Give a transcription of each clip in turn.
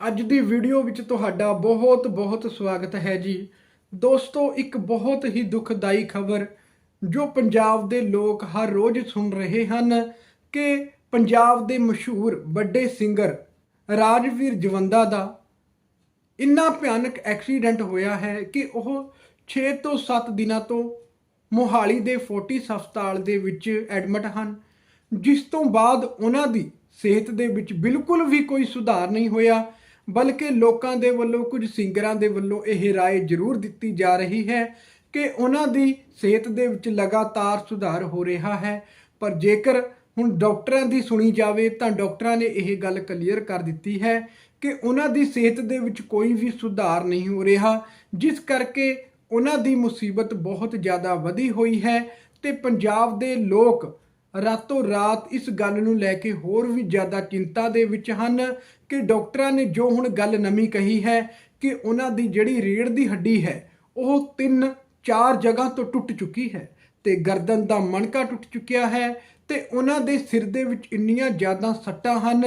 ਅੱਜ ਦੀ ਵੀਡੀਓ ਵਿੱਚ ਤੁਹਾਡਾ ਬਹੁਤ ਬਹੁਤ ਸਵਾਗਤ ਹੈ ਜੀ। ਦੋਸਤੋ, ਇੱਕ ਬਹੁਤ ਹੀ ਦੁਖਦਾਈ ਖਬਰ ਜੋ ਪੰਜਾਬ ਦੇ ਲੋਕ ਹਰ ਰੋਜ਼ ਸੁਣ ਰਹੇ ਹਨ ਕਿ ਪੰਜਾਬ ਦੇ ਮਸ਼ਹੂਰ ਵੱਡੇ ਸਿੰਗਰ ਰਾਜਵੀਰ ਜਵੰਦਾ ਦਾ ਇੰਨਾ ਭਿਆਨਕ ਐਕਸੀਡੈਂਟ ਹੋਇਆ ਹੈ ਕਿ ਉਹ 6 ਤੋਂ 7 ਦਿਨਾਂ ਤੋਂ ਮੋਹਾਲੀ ਦੇ ਫੋਰਟਿਸ ਹਸਪਤਾਲ ਦੇ ਵਿੱਚ ਐਡਮਿਟ ਹਨ, ਜਿਸ ਤੋਂ ਬਾਅਦ ਉਹਨਾਂ ਦੀ ਸਿਹਤ ਦੇ ਵਿੱਚ ਬਿਲਕੁਲ ਵੀ ਕੋਈ ਸੁਧਾਰ ਨਹੀਂ ਹੋਇਆ ਬਲਕਿ ਲੋਕਾਂ ਦੇ ਵੱਲੋਂ ਕੁਝ ਸਿੰਗਰਾਂ ਦੇ ਵੱਲੋਂ ਇਹ رائے ਜ਼ਰੂਰ ਦਿੱਤੀ ਜਾ ਰਹੀ ਹੈ ਕਿ ਉਹਨਾਂ ਦੀ ਸਿਹਤ ਦੇ ਵਿੱਚ ਲਗਾਤਾਰ ਸੁਧਾਰ ਹੋ ਰਿਹਾ ਹੈ ਪਰ ਜੇਕਰ ਹੁਣ ਡਾਕਟਰਾਂ ਦੀ ਸੁਣੀ ਜਾਵੇ ਤਾਂ ਡਾਕਟਰਾਂ ਨੇ ਇਹ ਗੱਲ ਕਲੀਅਰ ਕਰ ਦਿੱਤੀ ਹੈ ਕਿ ਉਹਨਾਂ ਦੀ ਸਿਹਤ ਦੇ ਵਿੱਚ ਕੋਈ ਵੀ ਸੁਧਾਰ ਨਹੀਂ ਹੋ ਰਿਹਾ ਜਿਸ ਕਰਕੇ ਉਹਨਾਂ ਦੀ ਮੁਸੀਬਤ ਬਹੁਤ ਜ਼ਿਆਦਾ ਵਧੀ ਹੋਈ ਹੈ ਤੇ ਪੰਜਾਬ ਦੇ ਲੋਕ ਰਾਤੋਂ ਰਾਤ ਇਸ ਗੱਲ ਨੂੰ ਲੈ ਕੇ ਹੋਰ ਵੀ ਜ਼ਿਆਦਾ ਚਿੰਤਾ ਦੇ ਵਿੱਚ ਹਨ ਕਿ ਡਾਕਟਰਾਂ ਨੇ ਜੋ ਹੁਣ ਗੱਲ ਨਵੀਂ ਕਹੀ ਹੈ ਕਿ ਉਹਨਾਂ ਦੀ ਜਿਹੜੀ ਰੀੜ ਦੀ ਹੱਡੀ ਹੈ, ਉਹ ਤਿੰਨ ਚਾਰ ਜਗ੍ਹਾ ਤੋਂ ਟੁੱਟ ਚੁੱਕੀ ਹੈ ਤੇ ਗਰਦਨ ਦਾ ਮਣਕਾ ਟੁੱਟ ਚੁੱਕਿਆ ਹੈ ਤੇ ਉਹਨਾਂ ਦੇ ਸਿਰ ਦੇ ਵਿੱਚ ਇੰਨੀਆਂ ਜ਼ਿਆਦਾ ਸੱਟਾਂ ਹਨ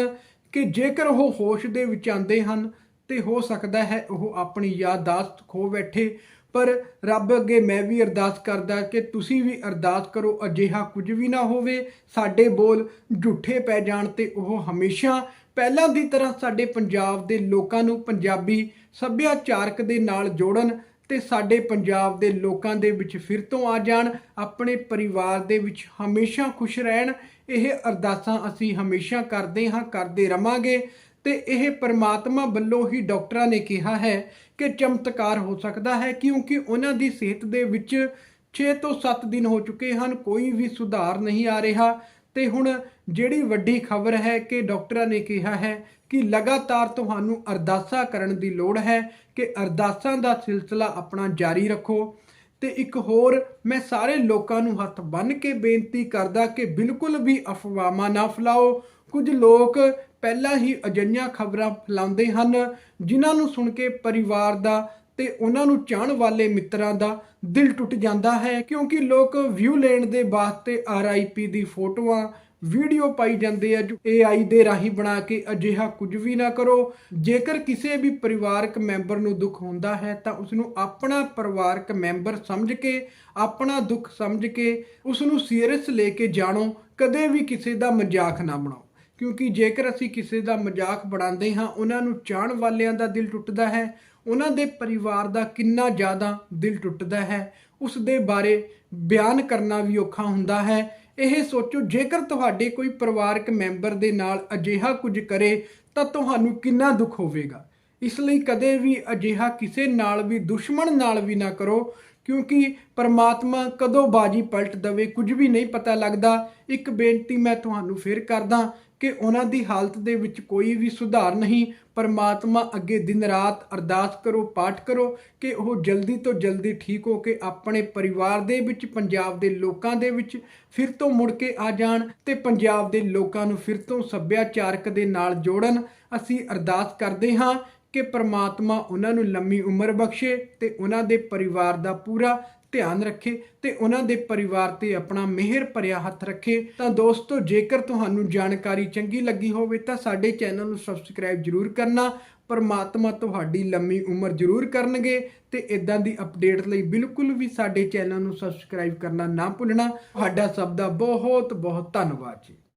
ਕਿ ਜੇਕਰ ਉਹ ਹੋਸ਼ ਦੇ ਵਿੱਚ ਆਉਂਦੇ ਹਨ ਤੇ ਹੋ ਸਕਦਾ ਹੈ ਉਹ ਆਪਣੀ ਯਾਦਦਾਸ਼ਤ ਖੋ ਬੈਠੇ ਪਰ ਰੱਬ ਅੱਗੇ ਮੈਂ ਵੀ ਅਰਦਾਸ ਕਰਦਾ ਕਿ ਤੁਸੀਂ ਵੀ ਅਰਦਾਸ ਕਰੋ, ਅਜਿਹਾ ਕੁਝ ਵੀ ਨਾ ਹੋਵੇ। ਸਾਡੇ ਬੋਲ ਝੂਠੇ ਪੈ ਜਾਣ ਤੇ ਉਹ ਹਮੇਸ਼ਾ ਪਹਿਲਾਂ ਦੀ ਤਰ੍ਹਾਂ ਸਾਡੇ ਪੰਜਾਬ ਦੇ ਲੋਕਾਂ ਨੂੰ ਪੰਜਾਬੀ ਸੱਭਿਆਚਾਰਕ ਦੇ ਨਾਲ ਜੋੜਨ ਤੇ ਸਾਡੇ ਪੰਜਾਬ ਦੇ ਲੋਕਾਂ ਦੇ ਵਿੱਚ ਫਿਰ ਤੋਂ ਆ ਜਾਣ, ਆਪਣੇ ਪਰਿਵਾਰ ਦੇ ਵਿੱਚ ਹਮੇਸ਼ਾ ਖੁਸ਼ ਰਹਿਣ। ਇਹ ਅਰਦਾਸਾਂ ਅਸੀਂ ਹਮੇਸ਼ਾ ਕਰਦੇ ਹਾਂ, ਕਰਦੇ ਰਵਾਂਗੇ। ਤੇ ਇਹ ਪਰਮਾਤਮਾ ਵੱਲੋਂ ਹੀ ਡਾਕਟਰਾਂ ਨੇ ਕਿਹਾ ਹੈ ਕਿ ਚਮਤਕਾਰ ਹੋ ਸਕਦਾ ਹੈ, ਕਿਉਂਕਿ ਉਹਨਾਂ ਦੀ ਸਿਹਤ ਦੇ ਵਿੱਚ 6 ਤੋਂ 7 ਦਿਨ ਹੋ ਚੁੱਕੇ ਹਨ, ਕੋਈ ਵੀ ਸੁਧਾਰ ਨਹੀਂ ਆ ਰਿਹਾ। ਤੇ ਹੁਣ ਜਿਹੜੀ ਵੱਡੀ ਖਬਰ ਹੈ ਕਿ ਡਾਕਟਰਾਂ ਨੇ ਕਿਹਾ ਹੈ ਕਿ ਲਗਾਤਾਰ ਤੁਹਾਨੂੰ ਅਰਦਾਸਾਂ ਕਰਨ ਦੀ ਲੋੜ ਹੈ ਕਿ ਅਰਦਾਸਾਂ ਦਾ ਸਿਲਸਿਲਾ ਆਪਣਾ ਜਾਰੀ ਰੱਖੋ। ਤੇ ਇੱਕ ਹੋਰ, ਮੈਂ ਸਾਰੇ ਲੋਕਾਂ ਨੂੰ ਹੱਥ ਬੰਨ੍ਹ ਕੇ ਬੇਨਤੀ ਕਰਦਾ ਕਿ ਬਿਲਕੁਲ ਵੀ ਅਫਵਾਹਾਂ ਨਾ ਫੈਲਾਓ। ਕੁਝ ਲੋਕ ਪਹਿਲਾਂ ਹੀ ਅਜਿਹੀਆਂ ਖਬਰਾਂ ਫੈਲਾਉਂਦੇ ਹਨ, ਜਿਨ੍ਹਾਂ ਨੂੰ ਸੁਣ ਕੇ ਪਰਿਵਾਰ ਦਾ ਤੇ ਉਹਨਾਂ ਨੂੰ ਚਾਹਣ ਵਾਲੇ ਮਿੱਤਰਾਂ ਦਾ ਦਿਲ ਟੁੱਟ ਜਾਂਦਾ ਹੈ। ਕਿਉਂਕਿ ਲੋਕ ਵਿਊ ਲੈਣ ਦੇ ਵਾਸਤੇ ਆਰਆਈਪੀ ਦੀ ਫੋਟੋਆਂ, ਵੀਡੀਓ ਪਾਈ ਜਾਂਦੇ ਆ, ਜੋ AI ਦੇ ਰਾਹੀਂ ਬਣਾ ਕੇ ਅਜਿਹਾ ਕੁਝ ਵੀ ਨਾ ਕਰੋ। ਜੇਕਰ ਕਿਸੇ ਵੀ ਪਰਿਵਾਰਕ ਮੈਂਬਰ ਨੂੰ ਦੁੱਖ ਹੁੰਦਾ ਹੈ, ਤਾਂ ਉਸ ਨੂੰ ਆਪਣਾ ਪਰਿਵਾਰਕ ਮੈਂਬਰ ਸਮਝ ਕੇ, ਆਪਣਾ ਦੁੱਖ ਸਮਝ ਕੇ ਉਸ ਨੂੰ ਸੀਰੀਅਸ ਲੈ ਕੇ ਜਾਣੋ, ਕਦੇ ਵੀ ਕਿਸੇ ਦਾ ਮਜ਼ਾਕ ਨਾ ਬਣਾਓ। ਕਿਉਂਕਿ ਜੇਕਰ ਅਸੀਂ ਕਿਸੇ ਦਾ ਮਜ਼ਾਕ ਬਣਾਉਂਦੇ ਹਾਂ, ਉਹਨਾਂ ਨੂੰ ਚਾਹਣ ਵਾਲਿਆਂ ਦਾ ਦਿਲ ਟੁੱਟਦਾ ਹੈ, ਉਹਨਾਂ ਦੇ ਪਰਿਵਾਰ ਦਾ ਕਿੰਨਾ ਜ਼ਿਆਦਾ ਦਿਲ ਟੁੱਟਦਾ ਹੈ, ਉਸ ਦੇ ਬਾਰੇ ਬਿਆਨ ਕਰਨਾ ਵੀ ਔਖਾ ਹੁੰਦਾ ਹੈ। ਇਹ ਸੋਚੋ, ਜੇਕਰ ਤੁਹਾਡੇ ਕੋਈ ਪਰਿਵਾਰਕ ਮੈਂਬਰ ਦੇ ਨਾਲ ਅਜਿਹਾ ਕੁਝ ਕਰੇ, ਤਾਂ ਤੁਹਾਨੂੰ ਕਿੰਨਾ ਦੁੱਖ ਹੋਵੇਗਾ। ਇਸ ਲਈ ਕਦੇ ਵੀ ਅਜਿਹਾ ਕਿਸੇ ਨਾਲ ਵੀ, ਦੁਸ਼ਮਣ ਨਾਲ ਵੀ ਨਾ ਕਰੋ, ਕਿਉਂਕਿ ਪਰਮਾਤਮਾ ਕਦੋਂ ਬਾਜੀ ਪਲਟ ਦਵੇ ਕੁਝ ਵੀ ਨਹੀਂ ਪਤਾ ਲੱਗਦਾ। ਇੱਕ ਬੇਨਤੀ ਮੈਂ ਤੁਹਾਨੂੰ ਫੇਰ ਕਰਦਾ ਕਿ ਉਹਨਾਂ ਦੀ ਹਾਲਤ ਦੇ ਵਿੱਚ ਕੋਈ ਵੀ ਸੁਧਾਰ ਨਹੀਂ। ਪਰਮਾਤਮਾ ਅੱਗੇ ਦਿਨ ਰਾਤ ਅਰਦਾਸ ਕਰੋ, ਪਾਠ ਕਰੋ ਕਿ ਉਹ ਜਲਦੀ ਤੋਂ ਜਲਦੀ ਠੀਕ ਹੋ ਕੇ ਆਪਣੇ ਪਰਿਵਾਰ ਦੇ ਵਿੱਚ, ਪੰਜਾਬ ਦੇ ਲੋਕਾਂ ਦੇ ਵਿੱਚ ਫਿਰ ਤੋਂ ਮੁੜ ਕੇ ਆ ਜਾਣ ਤੇ ਪੰਜਾਬ ਦੇ ਲੋਕਾਂ ਨੂੰ ਫਿਰ ਤੋਂ ਸੱਭਿਆਚਾਰਕ ਦੇ ਨਾਲ ਜੋੜਨ। ਅਸੀਂ ਅਰਦਾਸ ਕਰਦੇ ਹਾਂ ਕਿ ਪ੍ਰਮਾਤਮਾ ਉਹਨਾਂ ਨੂੰ ਲੰਮੀ ਉਮਰ ਬਖਸ਼ੇ ਤੇ ਉਹਨਾਂ ਦੇ ਪਰਿਵਾਰ ਦਾ ਪੂਰਾ ਧਿਆਨ ਰੱਖੇ ਤੇ ਉਹਨਾਂ ਦੇ ਪਰਿਵਾਰ ਤੇ ਆਪਣਾ ਮਿਹਰ ਭਰਿਆ ਹੱਥ ਰੱਖੇ। ਤਾਂ ਦੋਸਤੋ, ਜੇਕਰ ਤੁਹਾਨੂੰ ਜਾਣਕਾਰੀ ਚੰਗੀ ਲੱਗੀ ਹੋਵੇ ਤਾਂ ਸਾਡੇ ਚੈਨਲ ਨੂੰ ਸਬਸਕ੍ਰਾਈਬ ਜਰੂਰ ਕਰਨਾ। ਪਰਮਾਤਮਾ ਤੁਹਾਡੀ ਲੰਮੀ ਉਮਰ ਜਰੂਰ ਕਰਨਗੇ ਤੇ ਇਦਾਂ ਦੀ ਅਪਡੇਟ ਲਈ ਬਿਲਕੁਲ ਵੀ ਸਾਡੇ ਚੈਨਲ ਨੂੰ ਸਬਸਕ੍ਰਾਈਬ ਕਰਨਾ ਨਾ ਭੁੱਲਣਾ। ਤੁਹਾਡਾ ਸਭ ਦਾ ਬਹੁਤ ਬਹੁਤ ਧੰਨਵਾਦ ਜੀ।